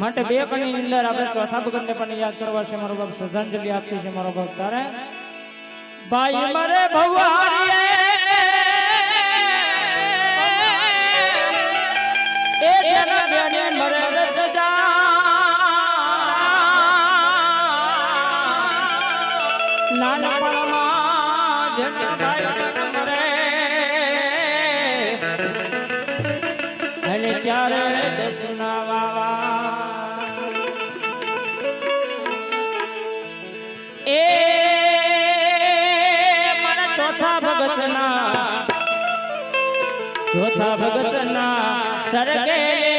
માટે બે ભાઈ ની અંદર આખર ચોથા બગડ ને પણ યાદ કરવા છે મારા બાપ શ્રદ્ધાંજલિ આપતી છે મારા ભક્તારે ભાઈ મારે ભવવારીએ એ જના બેને મરે દસ સતા નાનપણમાં જન ગાયક કરે અને ચારે દેસના વાવા એ મારા ચોથા ભગતના ચોથા ભગતના સરગે